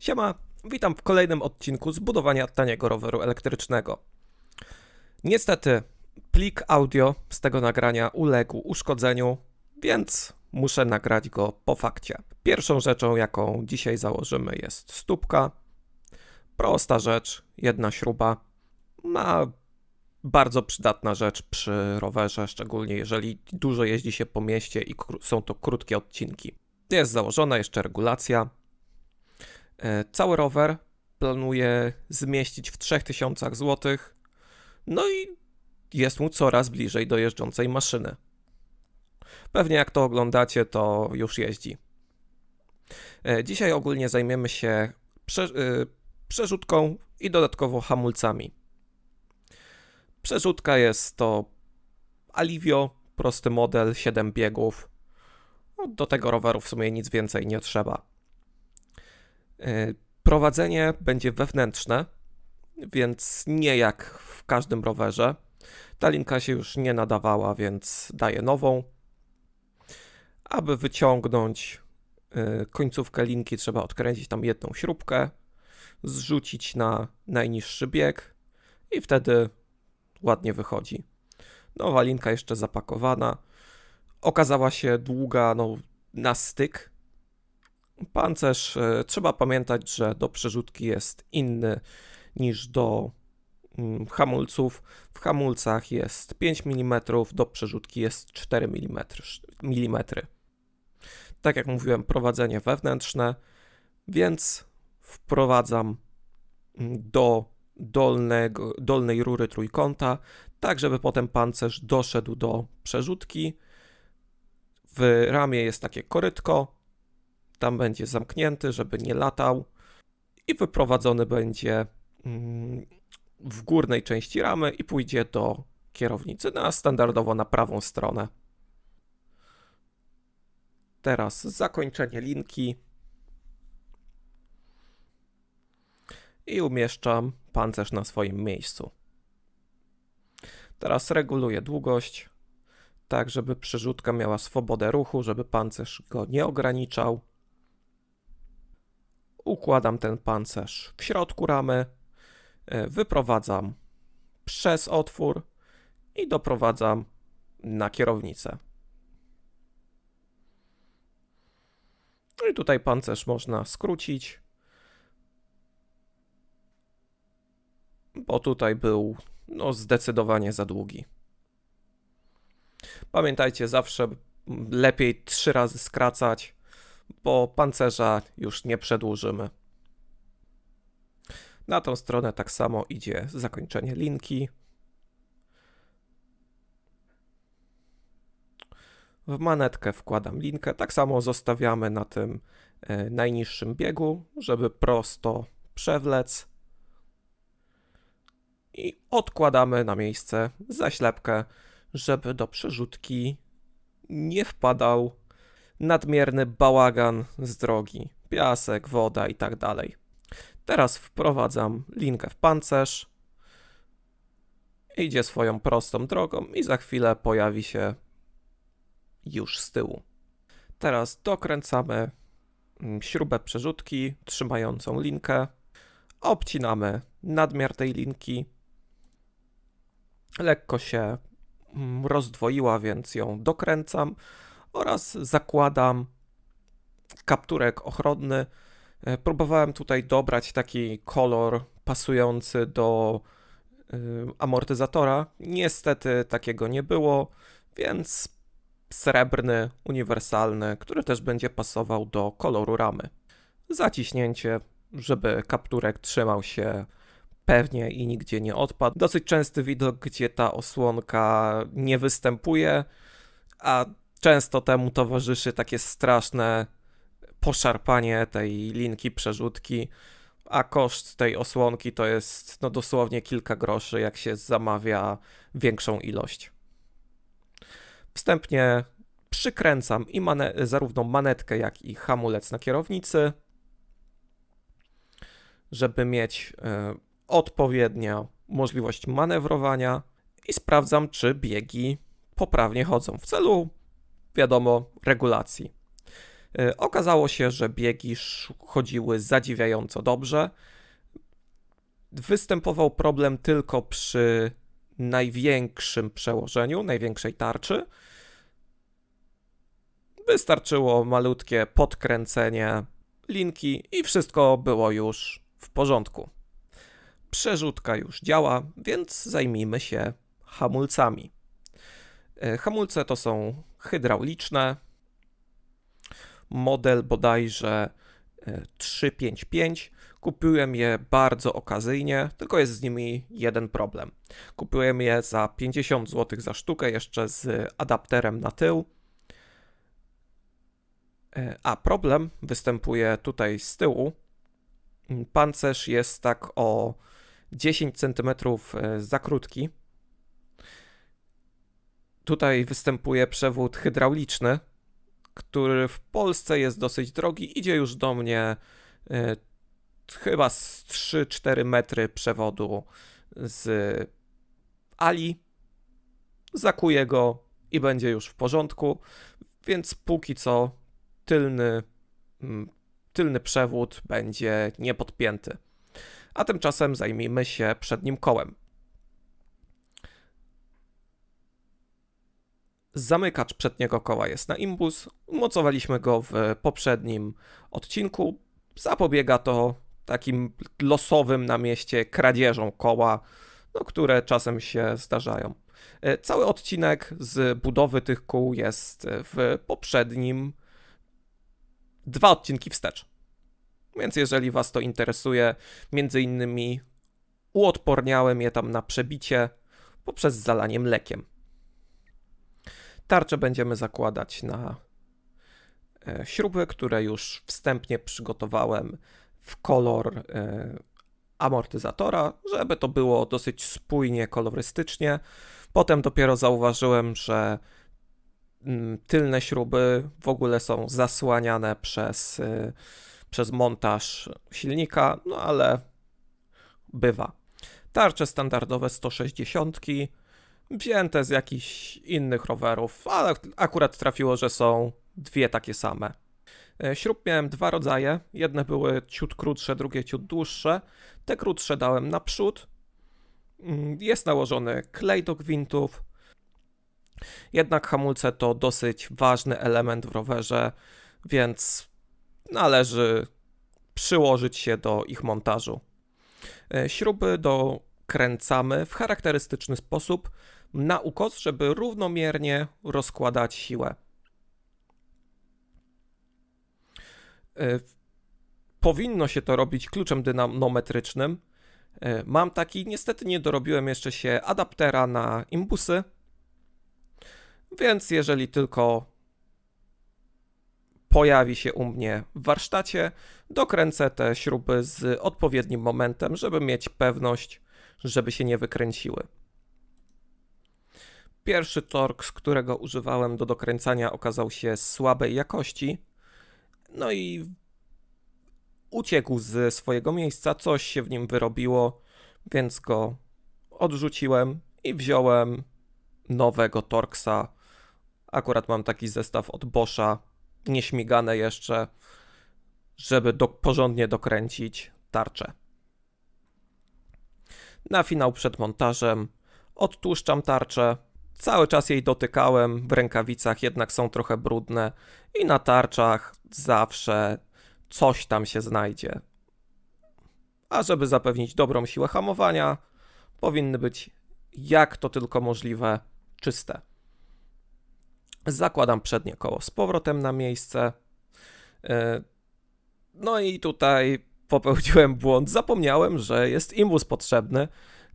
Siema, witam w kolejnym odcinku zbudowania taniego roweru elektrycznego. Niestety, plik audio z tego nagrania uległ uszkodzeniu, więc muszę nagrać go po fakcie. Pierwszą rzeczą, jaką dzisiaj założymy, jest stópka. Prosta rzecz, jedna śruba. Na bardzo przydatna rzecz przy rowerze, szczególnie jeżeli dużo jeździ się po mieście i są to krótkie odcinki. Jest założona jeszcze regulacja. E, Cały rower planuję zmieścić w 3000 zł. No i jest mu coraz bliżej do jeżdżącej maszyny. Pewnie jak to oglądacie, to już jeździ. E, Dzisiaj ogólnie zajmiemy się prze, y, przerzutką i dodatkowo hamulcami. Przerzutka jest to Alivio, prosty model, 7 biegów. No, do tego roweru w sumie nic więcej nie trzeba. Yy, Prowadzenie będzie wewnętrzne, więc nie jak w każdym rowerze. Ta linka się już nie nadawała, więc daję nową. Aby wyciągnąć yy, końcówkę linki, trzeba odkręcić tam jedną śrubkę, zrzucić na najniższy bieg i wtedy ładnie wychodzi. Nowa linka jeszcze zapakowana. Okazała się długa no, na styk. Pancerz, e, trzeba pamiętać, że do przerzutki jest inny niż do mm, hamulców. W hamulcach jest 5 mm, do przerzutki jest 4 mm. mm. Tak jak mówiłem, prowadzenie wewnętrzne, więc wprowadzam mm, do dolnego, dolnej rury trójkąta, tak żeby potem pancerz doszedł do przerzutki. W ramię jest takie korytko, tam będzie zamknięty, żeby nie latał i wyprowadzony będzie mm, w górnej części ramy i pójdzie do kierownicy, na standardowo na prawą stronę. Teraz zakończenie linki. i umieszczam pancerz na swoim miejscu. Teraz reguluję długość, tak żeby przerzutka miała swobodę ruchu, żeby pancerz go nie ograniczał. Układam ten pancerz w środku ramy, e, wyprowadzam przez otwór i doprowadzam na kierownicę. No i tutaj pancerz można skrócić. bo tutaj był no, zdecydowanie za długi. Pamiętajcie, zawsze lepiej trzy razy skracać, bo pancerza już nie przedłużymy. Na tą stronę tak samo idzie zakończenie linki. W manetkę wkładam linkę, tak samo zostawiamy na tym e, najniższym biegu, żeby prosto przewlec i odkładamy na miejsce zaślepkę, żeby do przerzutki nie wpadał nadmierny bałagan z drogi, piasek, woda i tak dalej. Teraz wprowadzam linkę w pancerz. Idzie swoją prostą drogą i za chwilę pojawi się już z tyłu. Teraz dokręcamy mm, śrubę przerzutki trzymającą linkę. Obcinamy nadmiar tej linki lekko się mm, rozdwoiła, więc ją dokręcam oraz zakładam kapturek ochronny. E, próbowałem tutaj dobrać taki kolor pasujący do y, amortyzatora. Niestety takiego nie było, więc srebrny, uniwersalny, który też będzie pasował do koloru ramy. Zaciśnięcie, żeby kapturek trzymał się pewnie i nigdzie nie odpadł. Dosyć częsty widok, gdzie ta osłonka nie występuje, a często temu towarzyszy takie straszne poszarpanie tej linki przerzutki, a koszt tej osłonki to jest no dosłownie kilka groszy, jak się zamawia większą ilość. Wstępnie przykręcam i mane zarówno manetkę, jak i hamulec na kierownicy, żeby mieć y, odpowiednia możliwość manewrowania i sprawdzam, czy biegi poprawnie chodzą w celu, wiadomo, regulacji. E, Okazało się, że biegi chodziły zadziwiająco dobrze. Występował problem tylko przy największym przełożeniu, największej tarczy. Wystarczyło malutkie podkręcenie linki i wszystko było już w porządku. Przerzutka już działa, więc zajmijmy się hamulcami. E, Hamulce to są hydrauliczne. Model bodajże e, 355. Kupiłem je bardzo okazyjnie, tylko jest z nimi jeden problem. Kupiłem je za 50 zł za sztukę, jeszcze z adapterem na tył. E, A problem występuje tutaj z tyłu. Pancerz jest tak o 10 cm za krótki. Tutaj występuje przewód hydrauliczny, który w Polsce jest dosyć drogi. Idzie już do mnie e, chyba z 3-4 metry przewodu z Ali. Zakuję go i będzie już w porządku. Więc póki co tylny, mm, tylny przewód będzie niepodpięty. A tymczasem zajmijmy się przednim kołem. Zamykacz przedniego koła jest na imbus. Umocowaliśmy go w poprzednim odcinku. Zapobiega to takim losowym na mieście kradzieżom koła, no, które czasem się zdarzają. E, Cały odcinek z budowy tych kół jest w poprzednim dwa odcinki wstecz. Więc jeżeli Was to interesuje, między innymi uodporniałem je tam na przebicie poprzez zalanie mlekiem. Tarczę będziemy zakładać na e, śruby, które już wstępnie przygotowałem w kolor e, amortyzatora, żeby to było dosyć spójnie, kolorystycznie. Potem dopiero zauważyłem, że mm, tylne śruby w ogóle są zasłaniane przez, e, przez montaż silnika, no ale bywa. Tarcze standardowe 160, wzięte z jakichś innych rowerów, ale akurat trafiło, że są dwie takie same. E, Śrub miałem dwa rodzaje. Jedne były ciut krótsze, drugie ciut dłuższe. Te krótsze dałem naprzód. Mm, Jest nałożony klej do gwintów. Jednak hamulce to dosyć ważny element w rowerze, więc należy przyłożyć się do ich montażu. E, Śruby dokręcamy w charakterystyczny sposób na ukos, żeby równomiernie rozkładać siłę. E, Powinno się to robić kluczem dynamometrycznym. E, Mam taki, niestety nie dorobiłem jeszcze się adaptera na imbusy, więc jeżeli tylko pojawi się u mnie w warsztacie, dokręcę te śruby z odpowiednim momentem, żeby mieć pewność, żeby się nie wykręciły. Pierwszy tork, z którego używałem do dokręcania, okazał się słabej jakości. No i uciekł ze swojego miejsca, coś się w nim wyrobiło, więc go odrzuciłem i wziąłem nowego Torksa. Akurat mam taki zestaw od Boscha, nieśmigane jeszcze, żeby do, porządnie dokręcić tarczę. Na finał przed montażem odtłuszczam tarczę. Cały czas jej dotykałem, w rękawicach jednak są trochę brudne i na tarczach zawsze coś tam się znajdzie. A żeby zapewnić dobrą siłę hamowania, powinny być jak to tylko możliwe czyste. Zakładam przednie koło z powrotem na miejsce. Yy, No i tutaj popełniłem błąd. Zapomniałem, że jest imbus potrzebny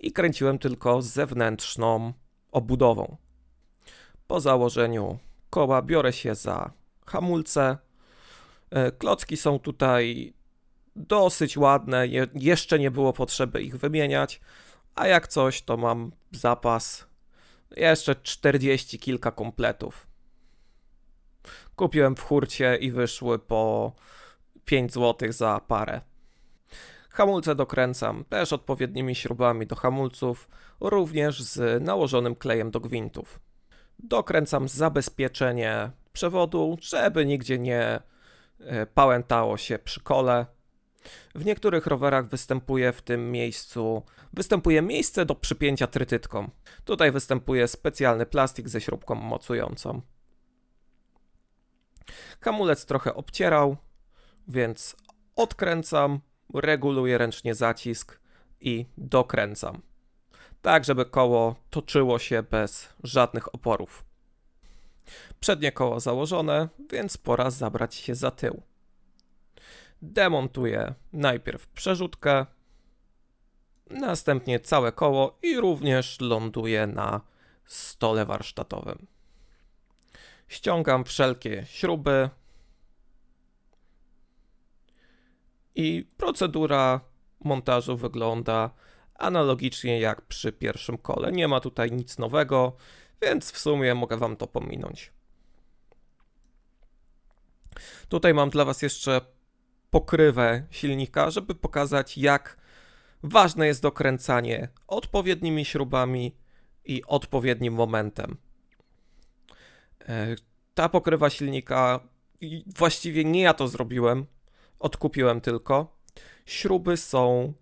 i kręciłem tylko zewnętrzną obudową. Po założeniu koła biorę się za hamulce. E, Klocki są tutaj dosyć ładne, je, jeszcze nie było potrzeby ich wymieniać, a jak coś, to mam zapas jeszcze 40 kilka kompletów. Kupiłem w hurcie i wyszły po 5 zł za parę. Hamulce dokręcam też odpowiednimi śrubami do hamulców, również z nałożonym klejem do gwintów. Dokręcam zabezpieczenie przewodu, żeby nigdzie nie e, pałętało się przy kole. W niektórych rowerach występuje w tym miejscu występuje miejsce do przypięcia trytytką. Tutaj występuje specjalny plastik ze śrubką mocującą. Hamulec trochę obcierał, więc odkręcam, reguluję ręcznie zacisk i dokręcam. Tak, żeby koło toczyło się bez żadnych oporów. Przednie koło założone, więc pora zabrać się za tył. Demontuję najpierw przerzutkę, następnie całe koło i również ląduję na stole warsztatowym. Ściągam wszelkie śruby i procedura montażu wygląda analogicznie jak przy pierwszym kole. Nie ma tutaj nic nowego, więc w sumie mogę Wam to pominąć. Tutaj mam dla Was jeszcze pokrywę silnika, żeby pokazać, jak ważne jest dokręcanie odpowiednimi śrubami i odpowiednim momentem. E, Ta pokrywa silnika, właściwie nie ja to zrobiłem, odkupiłem tylko. Śruby są.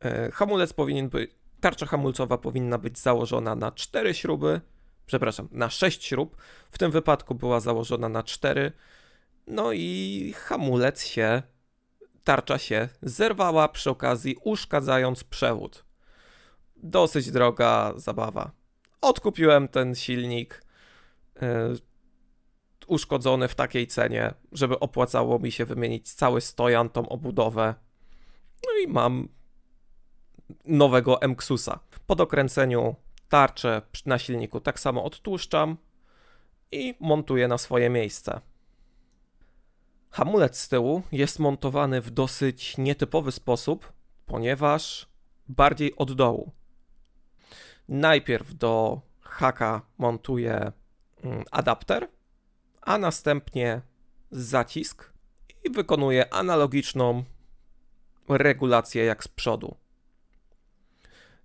e, Hamulec powinien być. Tarcza hamulcowa powinna być założona na 4 śruby. Przepraszam, na 6 śrub. W tym wypadku była założona na 4. No i hamulec się, tarcza się zerwała przy okazji, uszkadzając przewód. Dosyć droga zabawa. Odkupiłem ten silnik yy, uszkodzony w takiej cenie, żeby opłacało mi się wymienić cały stojan, tą obudowę. No i mam nowego Emksusa. Po dokręceniu tarczę na silniku tak samo odtłuszczam i montuję na swoje miejsce. Hamulec z tyłu jest montowany w dosyć nietypowy sposób, ponieważ bardziej od dołu. Najpierw do haka montuję mm, adapter, a następnie zacisk i wykonuję analogiczną regulację jak z przodu.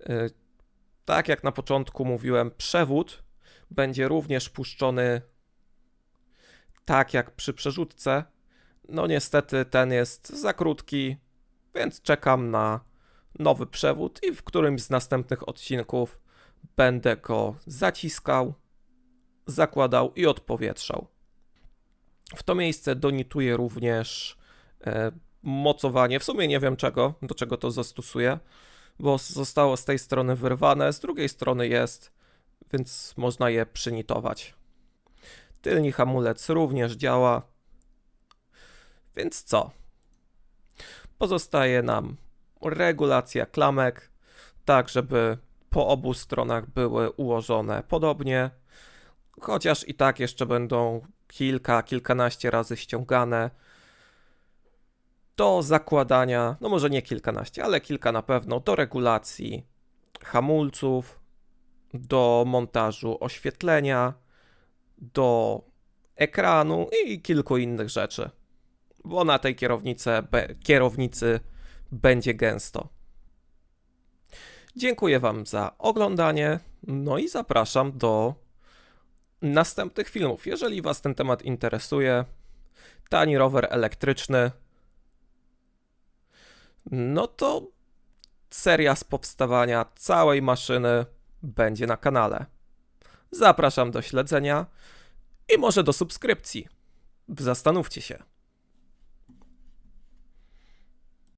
Y, Tak jak na początku mówiłem, przewód będzie również puszczony tak jak przy przerzutce, no niestety ten jest za krótki, więc czekam na nowy przewód i w którymś z następnych odcinków będę go zaciskał, zakładał i odpowietrzał. W to miejsce donituję również e, mocowanie. W sumie nie wiem czego, do czego to zastosuję, bo zostało z tej strony wyrwane, z drugiej strony jest, więc można je przynitować. Tylny hamulec również działa, więc co? Pozostaje nam regulacja klamek, tak żeby po obu stronach były ułożone podobnie, chociaż i tak jeszcze będą kilka, kilkanaście razy ściągane. Do zakładania, no może nie kilkanaście, ale kilka na pewno, do regulacji hamulców, do montażu oświetlenia, do ekranu i kilku innych rzeczy bo na tej kierownicy, kierownicy będzie gęsto. Dziękuję Wam za oglądanie, no i zapraszam do następnych filmów. Jeżeli Was ten temat interesuje, tani rower elektryczny, no to seria z powstawania całej maszyny będzie na kanale. Zapraszam do śledzenia i może do subskrypcji. Zastanówcie się.